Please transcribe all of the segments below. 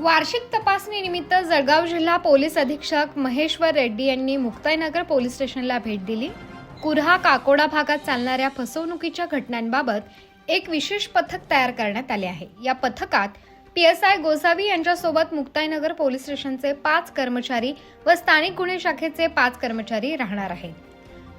वार्षिक तपासणीनिमित्त जळगाव जिल्हा पोलीस अधीक्षक महेश्वर रेड्डी यांनी मुक्ताईनगर पोलीस स्टेशनला भेट दिली. कुर्हा काकोडा भागात चालणाऱ्या फसवणुकीच्या घटनांबाबत एक विशेष पथक तयार करण्यात आले आहे. या पथकात पी एस आय गोसावी यांच्यासोबत मुक्ताईनगर पोलीस स्टेशनचे पाच कर्मचारी व स्थानिक गुन्हे शाखेचे पाच कर्मचारी राहणार आहेत.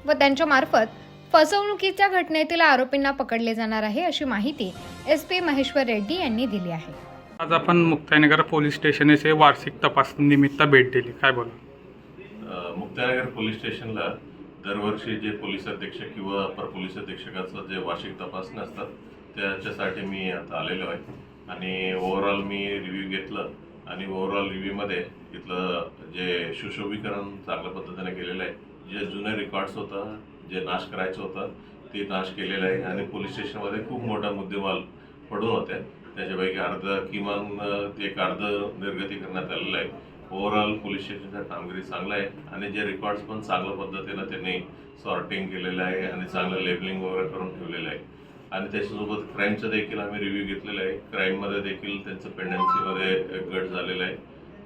व त्यांच्या मार्फत फसवणुकीच्या घटनेतील आरोपींना पकडले जाणार आहे अशी माहिती एस पी महेश्वर रेड्डी यांनी दिली आहे. आज आपण मुक्ताईनगर पोलीस स्टेशन येथे वार्षिक तपासणीनिमित्त भेट दिली. काय बोला मुक्ताईनगर पोलीस स्टेशनला दरवर्षी जे पोलीस अधीक्षक किंवा अपर पोलीस अधीक्षकाचं जे वार्षिक तपासणी असतात त्याच्यासाठी मी आता आलेलो आहे. आणि ओव्हरऑल मी रिव्ह्यू घेतलं आणि ओव्हरऑल रिव्ह्यूमध्ये इथलं जे सुशोभीकरण चांगल्या पद्धतीने केलेलं आहे जे जुने रेकॉर्ड्स होतं जे नाश करायचं होतं ते नाश केलेलं आहे. आणि पोलीस स्टेशनमध्ये खूप मोठा मुद्देमाल पडून होते. त्याच्यापैकी अर्ध किमान ते एक अर्ध निर्गती करण्यात आलेलं आहे. ओव्हरऑल पोलीस स्टेशनचा कामगिरी चांगलं आहे आणि जे रेकॉर्ड्स पण चांगल्या पद्धतीनं त्यांनी सॉर्टिंग केलेलं आहे आणि चांगलं लेबलिंग वगैरे करून ठेवलेलं आहे. आणि त्याच्यासोबत क्राईमचं देखील आम्ही रिव्ह्यू घेतलेला आहे. क्राईममध्ये देखील त्यांचं पेंडन्सीमध्ये घट झालेलं आहे.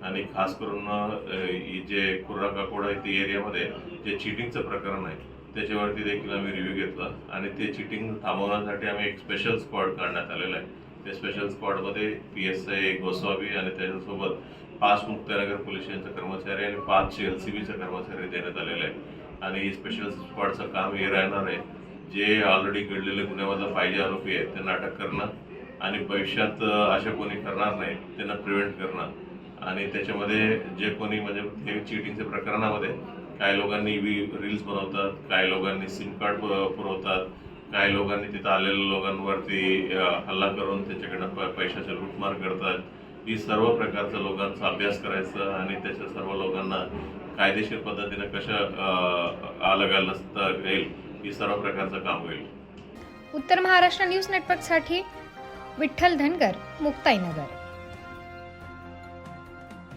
आणि खास करून ही जे कुर्रा काकोडा आहे ते एरियामध्ये जे चिटिंगचं प्रकरण आहे त्याच्यावरती देखील आम्ही रिव्ह्यू घेतला. आणि ते चिटिंग थांबवण्यासाठी आम्ही एक स्पेशल स्क्वॉड काढण्यात आलेला आहे. त्या स्पेशल स्क्वॉडमध्ये पी एस आय गोस्वामी आणि त्याच्यासोबत पाच मुक्तानगर पोलीस स्टेशनचे कर्मचारी आणि पाच एल सी बीचा कर्मचारी देण्यात आलेला आहे आणि स्पेशल स्क्वॉडचं काम हे राहणार आहे. जे ऑलरेडी घडलेले गुन्ह्यामधला पाहिजे आरोपी आहेत त्यांना अटक करणं आणि भविष्यात अशा कोणी करणार नाही त्यांना प्रिव्हेंट करणं. आणि त्याच्यामध्ये जे कोणी म्हणजे हे चिटिंगच्या प्रकरणामध्ये काही लोकांनी रील्स बनवतात काही लोकांनी सिम कार्ड पुरवतात काही लोकांनी तिथं आलेल्या लोकांवरती हल्ला करून त्याच्याकडनं प पैशाचे लूटमार करतात. ही सर्व प्रकारचा लोकांचा अभ्यास करायचा आणि त्याच्या सर्व लोकांना कायदेशीर पद्धतीनं कशा अ, आलगा नसता येईल ही सर्व प्रकारचं काम होईल. उत्तर महाराष्ट्र न्यूज नेटवर्कसाठी विठ्ठल धनगर मुक्ताईनगर.